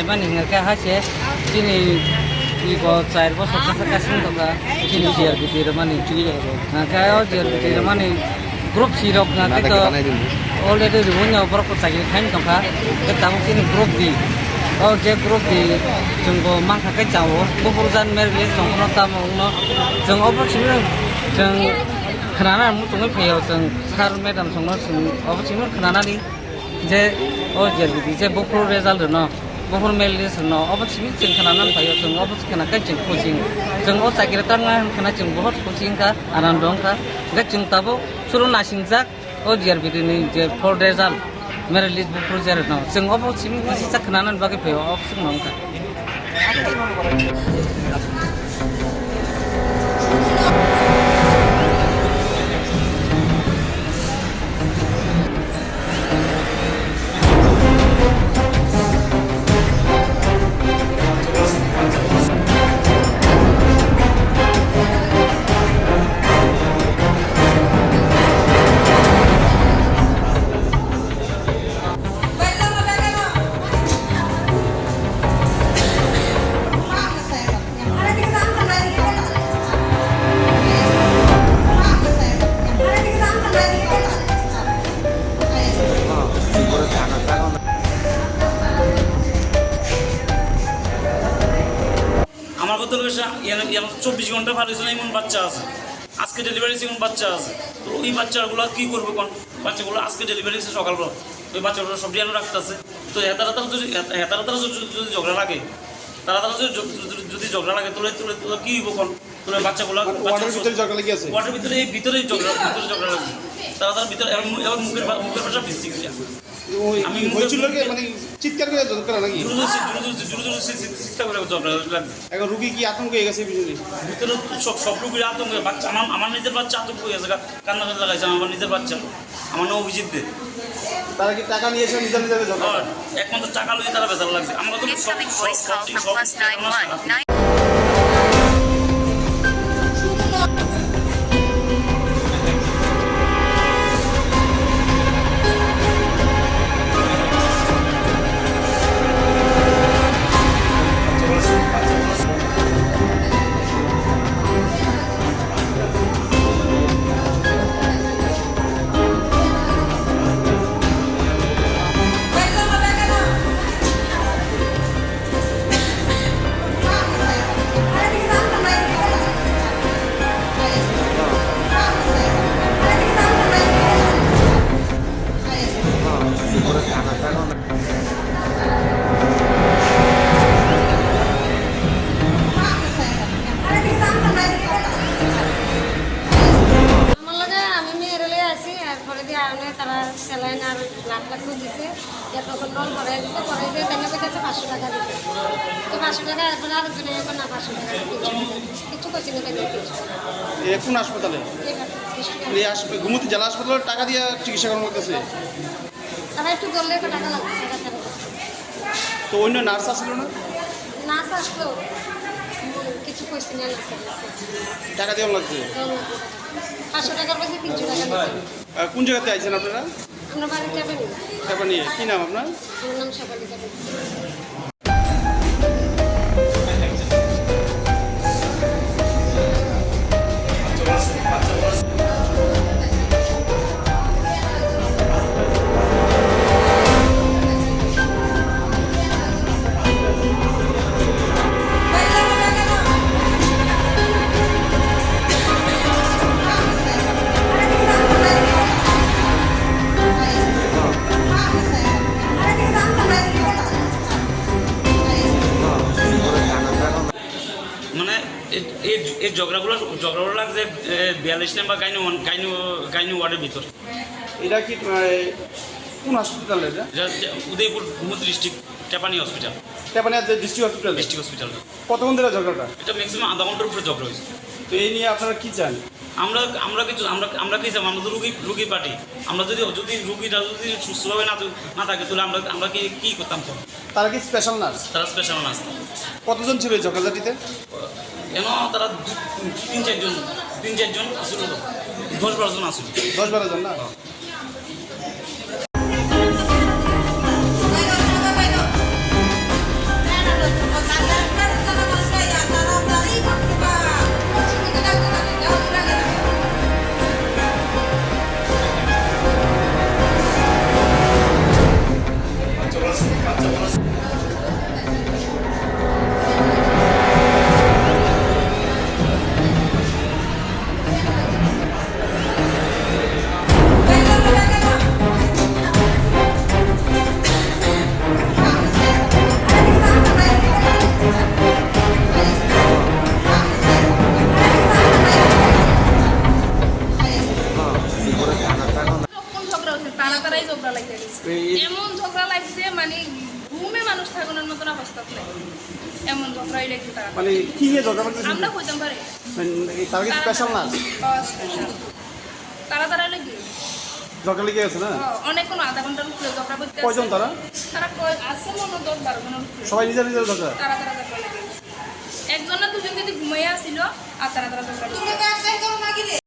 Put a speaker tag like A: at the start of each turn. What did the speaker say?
A: খাইবা নিহিঙাকে হাসে চিনি চার বছর কাছাকাছি থাকা চিনি জিয়ার ভিতরে মানে চুরি নাকায় জিয়ার ভিতরে মানে গ্রুপ সিরক নাকি তো অলরেডি রুমনি অপর কোথায় খাইন থাকা তাম চিনি গ্রুপ দি ও যে গ্রুপ দি जों मांखाखै जावो गुफुर जान मेरगे जोंखौनो दामावनो जों अबसिनो जों खोनानानै मुसुङै फैयो जों सार मेडाम संनो अबसिनो खोनानानै जे अ जे बिदि जे बुफुर रेजाल्ट न bukan melis no apa sih cing kanan saya cing apa sih kena kacing kucing cing oh saya kira tangan kena cing bukan kucing ka anan dong ka gak cing tabo suruh nasing zak oh dia beri ni dia for result melis bukan jarak no cing apa sih
B: masih cak kanan bagi payo apa sih nong ka চব্বিশ ঘণ্টা ভালো হয়েছিল এমন বাচ্চা আছে। আজকে delivery এমন বাচ্চা আছে। তো ওই বাচ্চাগুলো কী করবে কোন? বাচ্চাগুলো আজকে ডেলিভারি হয়েছে সকালবেলা। ওই বাচ্চাগুলো সব ডিয়ানো রাখতেছে। তো হেতারা তারা যদি হেতারা তারা যদি ঝগড়া লাগে তারা তারা যদি ঝগড়া লাগে তোলে তোলে তোলে কী হইব কোন? তোলে বাচ্চাগুলো
C: ভিতরে ঝগড়া
B: ওয়াটার ভিতরে এই ভিতরেই ঝগড়া ভিতরে ঝগড়া লাগে তারা তার ভিতরে মুখের মুখের ভাষা
C: ওই
B: আমি
C: হয়েছিল মানে চিৎকার করে নাকি
B: চিন্তা করে
C: এখন রুগী কি আতঙ্ক হয়ে গেছে এই
B: ভিতরে সব সব লোকের আতঙ্ক বাচ্চা আমার আমার নিজের বাচ্চা আতঙ্ক হয়ে গেছে কান্না কান্না লাগাইছে আমার নিজের বাচ্চা আমার নাম অভিজিৎ দে
C: তারা কি টাকা নিয়েছে নিজের নিজের
B: একমাত্র টাকা লইয়ে তারা বেজার লাগছে আমার তো সব সব সব
D: পরে পাঁচশো টাকা দিতে। তো পাঁচশো টাকা এরপরে এখন না পাঁচশো টাকা কিছু না
C: কোন হাসপাতালে? এই হাসপাতাল। ঘুমতি জেলা হাসপাতালে টাকা দিয়ে চিকিৎসা করানো
D: তারা একটু টাকা
C: তো অন্য নার্স আসছিল না?
D: না আসতো কিছু না
C: টাকা দেওয়া লাগছে?
D: পাঁচশো টাকার তিনশো টাকা
C: কোন জায়গাতে আইছেন আপনারা?
D: আমরা বাড়ি যাবেন
C: চাপানি কি নাম আপনার?
D: আমার নাম চাপানি যাবেন
B: ঝগড়াগুলো ঝগড়াগুলো লাগছে বিয়াল্লিশ নাম্বার গাইনু গাইনু গাইনু ওয়ার্ডের ভিতর।
C: এটা কি কোন এটা?
B: এটা উদয়পুর ঘুমত ডিস্ট্রিক্ট টেপানি হসপিটাল
C: টেপানিয়া যে ডিস্ট্রিক্ট হসপিটাল
B: ডিস্ট্রিক্ট হসপিটাল
C: কতক্ষণ ধরে ঝগড়াটা?
B: এটা ম্যাক্সিমাম আধা ঘণ্টার উপরে ঝগড়া হয়েছে।
C: তো এই নিয়ে আপনারা কি চান?
B: আমরা আমরা কিছু আমরা আমরা কি চাই? আমরা তো রুগী রুগী পার্টি। আমরা যদি যদি রুগীরা যদি সুস্থভাবে না না থাকে তাহলে আমরা আমরা কি কি করতাম তখন?
C: তারা কি স্পেশাল নার্স
B: তারা স্পেশাল নার্স
C: কতজন ছিল এই ঝগড়াঝাটিতে?
B: কেন তারা তিন চারজন তিন চারজন আসছিল তো। দশ বারোজন জন আসছিল
C: দশ বারোজন না
E: মানে ঘুমে মানুষ থাকানোর মতন অবস্থা নাই এমন লাগছে তারা
C: মানে কি নিয়ে দরকার
E: আমরা কইতাম পারি।
C: তার কি স্পেশাল না?
E: স্পেশাল তারা তারা লেগে
C: দরকার লেগে গেছে না?
E: অনেক কোনো আধা ঘণ্টার উপরে ঝগড়া করতে
C: কয়জন তারা?
E: তারা কয় আছে মনে হয় দশ বারো
C: সবাই নিজের নিজের দরকার।
E: তারা তারা গেছে। একজন না দুজন যদি ঘুমাইয়া আসিল আর তারা তারা ঝগড়া লেগে গেছে।